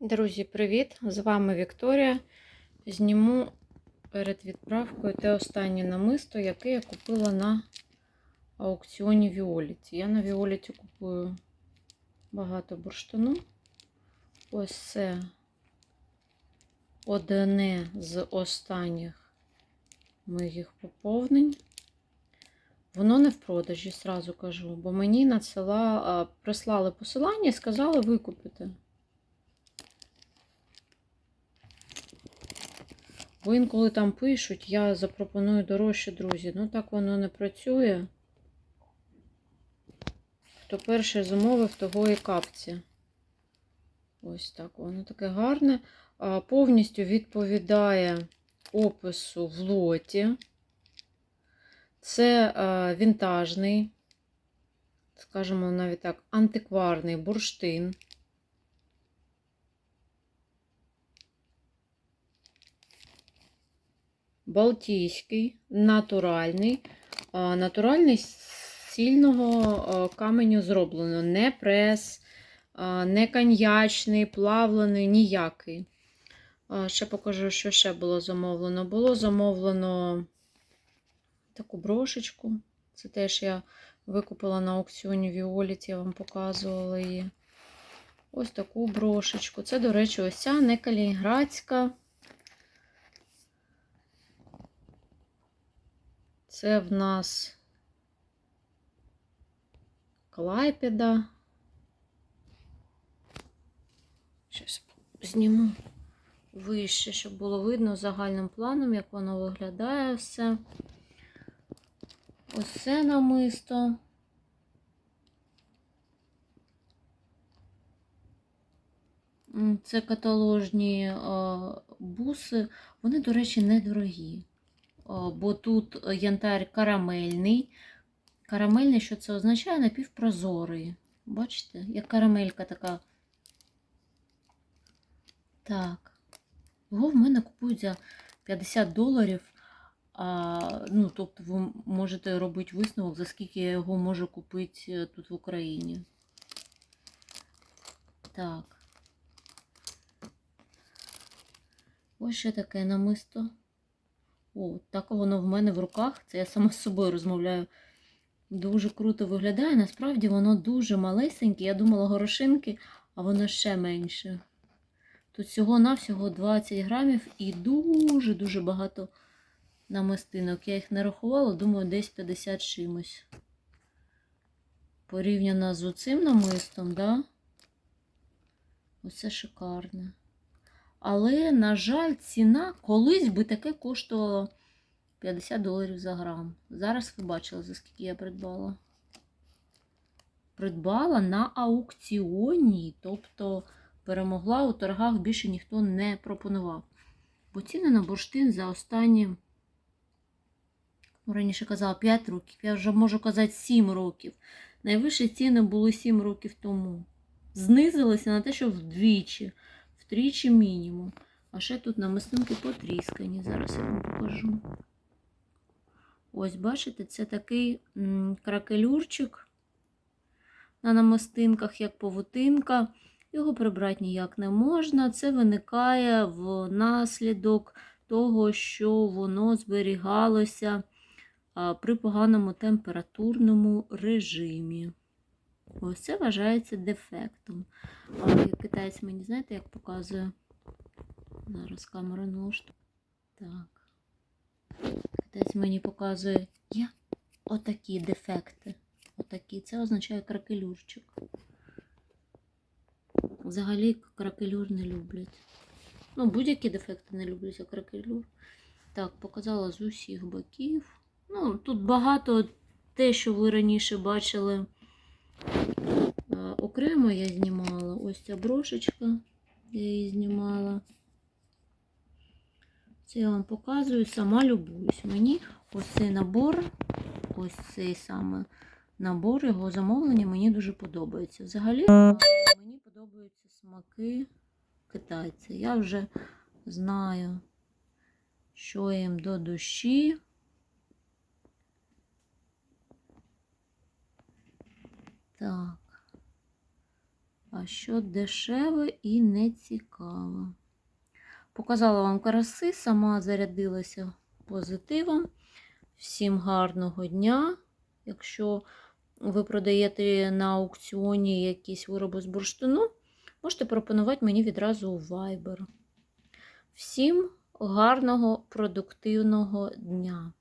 Друзі, привіт! З вами Вікторія. Зніму перед відправкою те останнє намисто, яке я купила на аукціоні Віоліті. Я на Віоліті купую багато бурштину. Ось це одне з останніх моїх поповнень. Воно не в продажі, сразу кажу, бо мені надсила, прислали посилання і сказали викупити. Бо інколи там пишуть, я запропоную дорожче, друзі. Ну так воно не працює. Хто перше замовив, того і капці. Ось так. Воно таке гарне. А, Повністю відповідає опису в лоті. Це а, вінтажний, скажімо навіть так, антикварний бурштин. Балтійський, натуральний. Натуральний з сильного каменю зроблено. Не прес, не коньячний, плавлений, ніякий. Ще покажу, що ще було замовлено. Було замовлено таку брошечку. Це теж я викупила на аукціоні Віоліт, я вам показувала її. Ось таку брошечку. Це, до речі, ось ця не калінінградська. Це в нас Клайпеда. Зараз зніму вище, щоб було видно загальним планом, як воно виглядає все. Ось це намисто. Це каталожні буси. Вони, до речі, недорогі. О, бо тут янтарь карамельний. Карамельний, що це означає? Напівпрозорий. Бачите, як карамелька така. Так. Його в мене купують за 50 доларів. А, ну, тобто ви можете робити висновок, за скільки я його можу купити е, тут в Україні. Так. Ось ще таке намисто. О, так воно в мене в руках. Це я сама з собою розмовляю. Дуже круто виглядає. Насправді воно дуже малесеньке. Я думала горошинки, а воно ще менше. Тут всього-навсього 20 грамів і дуже-дуже багато намистинок. Я їх не рахувала, думаю, десь 50 чимось. Порівняно з оцим намистом, да? Оце шикарне. Але, на жаль, ціна колись би таке коштувало 50 доларів за грам. Зараз ви бачили, за скільки я придбала. Придбала на аукціоні, тобто перемогла у торгах більше ніхто не пропонував. Бо ціни на бурштин за останні, ну, раніше казала 5 років, я вже можу казати 7 років. Найвищі ціни були 7 років тому. Знизилися на те, що вдвічі втричі мінімум. А ще тут намистинки потріскані. Зараз я вам покажу. Ось, бачите, це такий кракелюрчик на намистинках, як павутинка. Його прибрати ніяк не можна. Це виникає внаслідок того, що воно зберігалося при поганому температурному режимі. Ось це вважається дефектом. А китаєць мені, знаєте, як показує? Зараз камера налаштує. Так. Китаєць мені показує є отакі дефекти. Отакі. Це означає кракелюрчик. Взагалі кракелюр не люблять. Ну, будь-які дефекти не люблять, а кракелюр. Так, показала з усіх боків. Ну, тут багато те, що ви раніше бачили. Окремо я знімала ось ця брошечка, я її знімала. Це я вам показую, сама любуюсь. Мені ось цей набор, ось цей саме набор, його замовлення мені дуже подобається. Взагалі, мені подобаються смаки китайця. Я вже знаю, що їм до душі. Так. а що дешеве і не цікаве. Показала вам краси, сама зарядилася позитивом. Всім гарного дня. Якщо ви продаєте на аукціоні якісь вироби з бурштину, можете пропонувати мені відразу у Viber. Всім гарного продуктивного дня!